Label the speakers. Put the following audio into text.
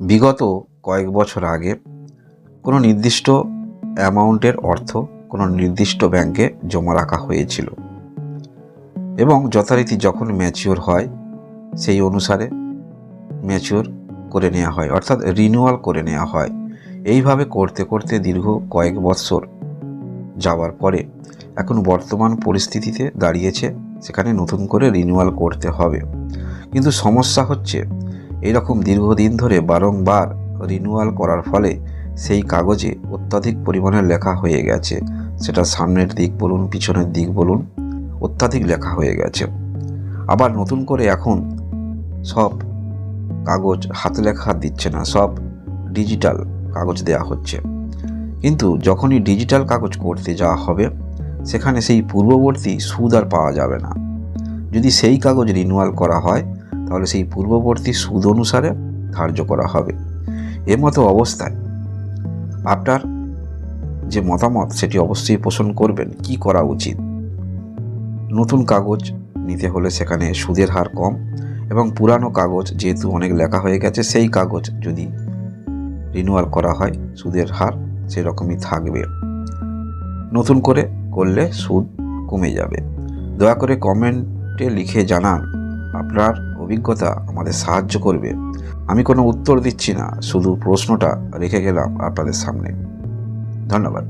Speaker 1: বিগত কয়েক বছর আগে কোনো নির্দিষ্ট অ্যামাউন্টের অর্থ কোনো নির্দিষ্ট ব্যাংকে জমা রাখা হয়েছিল। এবং যথারীতি যখন ম্যাচিওর হয়, সেই অনুসারে ম্যাচিওর করে নেওয়া হয়, অর্থাৎ রিনিউয়াল করে নেওয়া হয়। এইভাবে করতে করতে দীর্ঘ কয়েক বৎসর যাওয়ার পরে এখন বর্তমান পরিস্থিতিতে দাঁড়িয়েছে, সেখানে নতুন করে রিনিউয়াল করতে হবে। কিন্তু সমস্যা হচ্ছে এরকম দীর্ঘদিন ধরে বারংবার রিনিউয়াল করার ফলে সেই কাগজে অত্যাধিক পরিমাণে লেখা হয়ে গেছে। সেটা সামনের দিক বলুন, পিছনের দিক বলুন, অত্যাধিক লেখা হয়ে গেছে। আবার নতুন করে এখন সব কাগজ হাতে লেখা দিচ্ছে না, সব ডিজিটাল কাগজ দেয়া হচ্ছে। কিন্তু যখনই ডিজিটাল কাগজ করতে যাওয়া হবে, সেখানে সেই পূর্ববর্তী সুদ আর পাওয়া যাবে না। যদি সেই কাগজ রিনিউয়াল করা হয় তাহলে সেই পূর্ববর্তী সুদ অনুসারে ধার্য করা হবে। এ মতো অবস্থায় আপনার যে মতামত, সেটি অবশ্যই পোষণ করবেন, কি করা উচিত? নতুন কাগজ নিতে হলে সেখানে সুদের হার কম এবং পুরানো কাগজ, যেহেতু অনেক লেখা হয়ে গেছে, সেই কাগজ যদি রিনিউয়াল করা হয়, সুদের হার সেরকমই থাকবে। নতুন করে করলে সুদ কমে যাবে। দয়া করে কমেন্টে লিখে জানান আপনার অভিজ্ঞতা আমাদের সাহায্য করবে। আমি কোনো উত্তর দিচ্ছি না, শুধু প্রশ্নটা রেখে গেলাম আপনাদের সামনে। ধন্যবাদ।